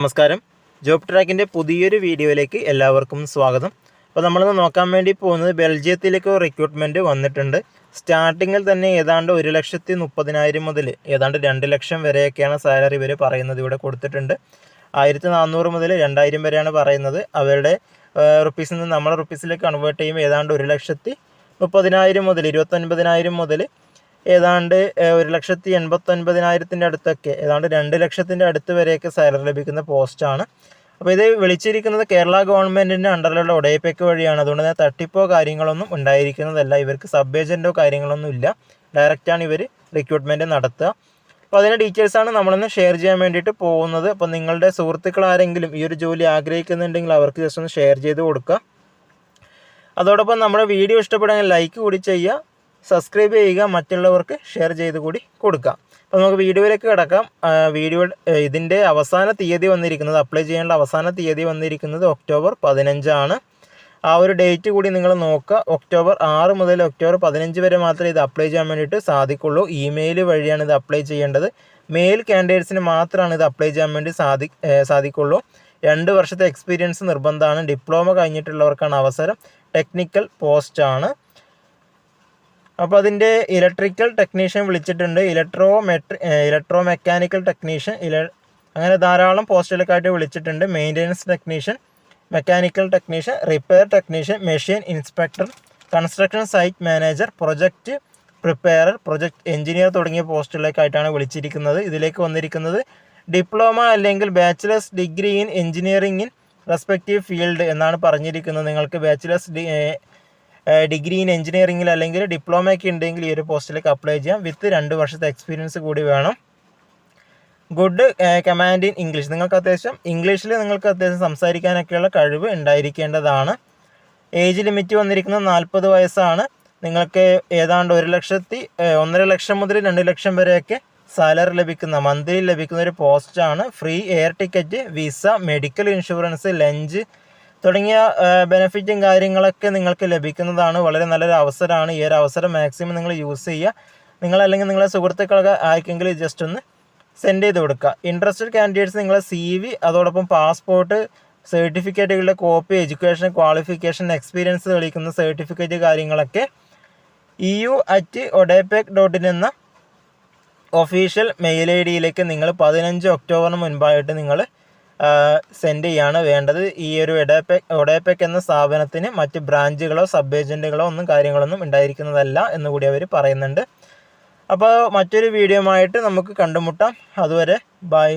നമസ്കാരം. ജോബ് ട്രാക്കിന്റെ പുതിയൊരു വീഡിയോയിലേക്ക് എല്ലാവർക്കും സ്വാഗതം. അപ്പോൾ നമ്മളിന്ന് നോക്കാൻ വേണ്ടി പോകുന്നത് ബെൽജിയത്തിലേക്ക് റിക്രൂട്ട്മെന്റ് വന്നിട്ടുണ്ട്. സ്റ്റാർട്ടിങ്ങിൽ തന്നെ ഏതാണ്ട് ഒരു ലക്ഷത്തി മുപ്പതിനായിരം മുതൽ ഏതാണ്ട് രണ്ട് ലക്ഷം വരെയൊക്കെയാണ് സാലറി ഇവർ പറയുന്നത് ഇവിടെ കൊടുത്തിട്ടുണ്ട്. ആയിരത്തി നാനൂറ് മുതൽ രണ്ടായിരം വരെയാണ് പറയുന്നത്. അവരുടെ റുപ്പീസിൽ നിന്ന് നമ്മുടെ റുപ്പീസിലേക്ക് കൺവേർട്ട് ചെയ്യുമ്പോൾ ഏതാണ്ട് ഒരു ലക്ഷത്തി മുപ്പതിനായിരം മുതൽ ഇരുപത്തൊൻപതിനായിരം മുതൽ ഏതാണ്ട് ഒരു ലക്ഷത്തി എൺപത്തൊൻപതിനായിരത്തിന്റെ അടുത്തൊക്കെ ഏതാണ്ട് രണ്ട് ലക്ഷത്തിന്റെ അടുത്ത് വരെയൊക്കെ സാലറി ലഭിക്കുന്ന പോസ്റ്റാണ് അപ്പോൾ ഇത് വിളിച്ചിരിക്കുന്നത് കേരള ഗവൺമെന്റിന്റെ അണ്ടറിലുള്ള ഒടയപ്പേക്ക് വഴിയാണ്. അതുകൊണ്ട് തന്നെ തട്ടിപ്പോ കാര്യങ്ങളൊന്നും ഉണ്ടായിരിക്കുന്നതല്ല. ഇവർക്ക് സബ് ഏജന്റോ കാര്യങ്ങളൊന്നും ഇല്ല. ഡയറക്റ്റാണ് ഇവർ റിക്രൂട്ട്മെന്റ് നടത്തുക. അപ്പോൾ അതിന്റെ ഡീറ്റെയിൽസാണ് നമ്മളിന്ന് ഷെയർ ചെയ്യാൻ വേണ്ടിയിട്ട് പോകുന്നത്. അപ്പോൾ നിങ്ങളുടെ സുഹൃത്തുക്കൾ ആരെങ്കിലും ഈ ഒരു ജോലി ആഗ്രഹിക്കുന്നുണ്ടെങ്കിൽ അവർക്ക് ജസ്റ്റ് ഒന്ന് ഷെയർ ചെയ്ത് കൊടുക്കുക. അതോടൊപ്പം നമ്മുടെ വീഡിയോ ഇഷ്ടപ്പെടുകയാണെങ്കിൽ ലൈക്ക് കൂടി ചെയ്യുക. സബ്സ്ക്രൈബ് ചെയ്യുക മറ്റുള്ളവർക്ക് ഷെയർ ചെയ്ത് കൂടി കൊടുക്കാം. അപ്പോൾ നമുക്ക് വീഡിയോയിലേക്ക് കിടക്കാം. വീഡിയോ ഇതിന്റെ അവസാന തീയതി വന്നിരിക്കുന്നത് അപ്ലൈ ചെയ്യാനുള്ള അവസാന തീയതി വന്നിരിക്കുന്നത് ഒക്ടോബർ പതിനഞ്ചാണ്. ആ ഒരു ഡേറ്റ് കൂടി നിങ്ങൾ നോക്കുക. ഒക്ടോബർ ആറ് മുതൽ ഒക്ടോബർ പതിനഞ്ച് വരെ മാത്രമേ ഇത് അപ്ലൈ ചെയ്യാൻ വേണ്ടിയിട്ട് സാധിക്കുള്ളൂ. ഇമെയിൽ വഴിയാണ് ഇത് അപ്ലൈ ചെയ്യേണ്ടത്. മെയിൽ കാൻഡിഡേറ്റ്സിന് മാത്രമാണ് ഇത് അപ്ലൈ ചെയ്യാൻ വേണ്ടി സാധി സാധിക്കുള്ളൂ. രണ്ട് വർഷത്തെ എക്സ്പീരിയൻസ് നിർബന്ധമാണ്. ഡിപ്ലോമ കഴിഞ്ഞിട്ടുള്ളവർക്കാണ് അവസരം. ടെക്നിക്കൽ പോസ്റ്റാണ് അപ്പോൾ അതിന്റെ ഇലക്ട്രിക്കൽ ടെക്നീഷ്യൻ വിളിച്ചിട്ടുണ്ട്. ഇലക്ട്രോ മെട്രി ഇലക്ട്രോ മെക്കാനിക്കൽ ടെക്നീഷ്യൻ ഇല അങ്ങനെ ധാരാളം പോസ്റ്റുകൾക്കായിട്ട് വിളിച്ചിട്ടുണ്ട്. Maintenance technician mechanical technician repair technician machine inspector construction site manager project preparer project engineer തുടങ്ങിയ പോസ്റ്റുകളിലേക്കായിട്ടാണ് വിളിച്ചിരിക്കുന്നത്. ഇതിലേക്ക് വന്നിരിക്കുന്നത് ഡിപ്ലോമ അല്ലെങ്കിൽ bachelors degree in engineering in respective field എന്നാണ് പറഞ്ഞിരിക്കുന്നത്. നിങ്ങൾക്ക് ബാച്ചിലേഴ്സ് ഡി ഡിഗ്രി ഇൻ എഞ്ചിനീയറിംഗിൽ അല്ലെങ്കിൽ ഡിപ്ലോമയൊക്കെ ഉണ്ടെങ്കിൽ ഈ ഒരു പോസ്റ്റിലേക്ക് അപ്ലൈ ചെയ്യാം. വിത്ത് രണ്ട് വർഷത്തെ എക്സ്പീരിയൻസ് കൂടി വേണം. ഗുഡ് കമാൻഡ് ഇൻ ഇംഗ്ലീഷ് നിങ്ങൾക്ക് അത്യാവശ്യം ഇംഗ്ലീഷിൽ നിങ്ങൾക്ക് അത്യാവശ്യം സംസാരിക്കാനൊക്കെയുള്ള കഴിവ് ഉണ്ടായിരിക്കേണ്ടതാണ്. ഏജ് ലിമിറ്റ് വന്നിരിക്കുന്നത് നാൽപ്പത് വയസ്സാണ്. നിങ്ങൾക്ക് ഏതാണ്ട് ഒരു ലക്ഷത്തി ഒന്നര ലക്ഷം മുതൽ രണ്ട് ലക്ഷം വരെയൊക്കെ സാലറി ലഭിക്കുന്ന മന്ത്ലി ലഭിക്കുന്ന ഒരു പോസ്റ്റാണ് free air ticket visa medical insurance lunch തുടങ്ങിയ ബെനിഫിറ്റും കാര്യങ്ങളൊക്കെ നിങ്ങൾക്ക് ലഭിക്കുന്നതാണ്. വളരെ നല്ലൊരു അവസരമാണ്. ഈ ഒരു അവസരം മാക്സിമം നിങ്ങൾ യൂസ് ചെയ്യുക. നിങ്ങൾ അല്ലെങ്കിൽ നിങ്ങളെ സുഹൃത്തുക്കളൊക്കെ ആർക്കെങ്കിൽ ജസ്റ്റ് ഒന്ന് സെൻഡ് ചെയ്ത് കൊടുക്കുക. ഇൻട്രസ്റ്റഡ് കാൻഡിഡേറ്റ്സ് നിങ്ങളെ സി വി അതോടൊപ്പം പാസ്പോർട്ട് സർട്ടിഫിക്കറ്റുകളുടെ കോപ്പി എഡ്യൂക്കേഷൻ ക്വാളിഫിക്കേഷൻ എക്സ്പീരിയൻസ് തെളിയിക്കുന്ന സർട്ടിഫിക്കറ്റ് കാര്യങ്ങളൊക്കെ E U at ODEPC dot in എന്ന ഒഫീഷ്യൽ മെയിൽ ഐ ഡിയിലേക്ക് നിങ്ങൾ പതിനഞ്ച് ഒക്ടോബറിന് മുൻപായിട്ട് നിങ്ങൾ സെൻഡ് ചെയ്യാണ് വേണ്ടത്. ഈ ഒരു എഡേപെക് ഒഡേപെക് എന്ന സ്ഥാപനത്തിന് മറ്റ് ബ്രാഞ്ചുകളോ സബ് ഏജന്റുകളോ ഒന്നും കാര്യങ്ങളൊന്നും ഉണ്ടായിരിക്കുന്നതല്ല എന്ന് കൂടി അവർ പറയുന്നുണ്ട്. അപ്പോൾ മറ്റൊരു വീഡിയോ ആയിട്ട് നമുക്ക് കണ്ടുമുട്ടാം. അതുവരെ ബൈ